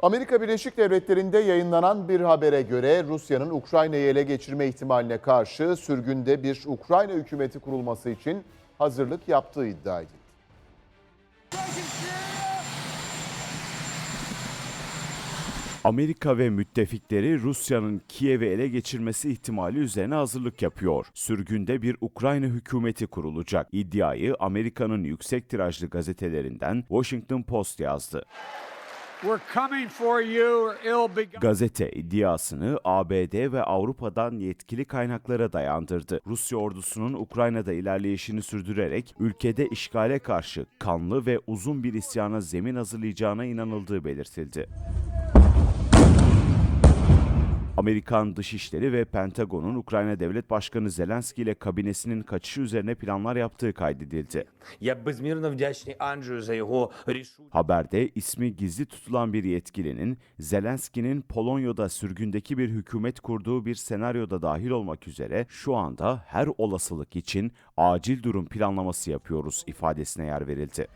Amerika Birleşik Devletleri'nde yayınlanan bir habere göre Rusya'nın Ukrayna'yı ele geçirme ihtimaline karşı sürgünde bir Ukrayna hükümeti kurulması için hazırlık yaptığı iddia edildi. Amerika ve müttefikleri Rusya'nın Kiev'i ele geçirmesi ihtimali üzerine hazırlık yapıyor. Sürgünde bir Ukrayna hükümeti kurulacak. İddiayı Amerika'nın yüksek tirajlı gazetelerinden Washington Post yazdı. Gazete iddiasını ABD ve Avrupa'dan yetkili kaynaklara dayandırdı. Rusya ordusunun Ukrayna'da ilerleyişini sürdürerek ülkede işgale karşı kanlı ve uzun bir isyana zemin hazırlayacağına inanıldığı belirtildi. Amerikan Dışişleri ve Pentagon'un Ukrayna Devlet Başkanı Zelenski ile kabinesinin kaçışı üzerine planlar yaptığı kaydedildi. Haberde ismi gizli tutulan bir yetkilinin Zelenski'nin Polonya'da sürgündeki bir hükümet kurduğu bir senaryoda dahil olmak üzere şu anda her olasılık için acil durum planlaması yapıyoruz ifadesine yer verildi.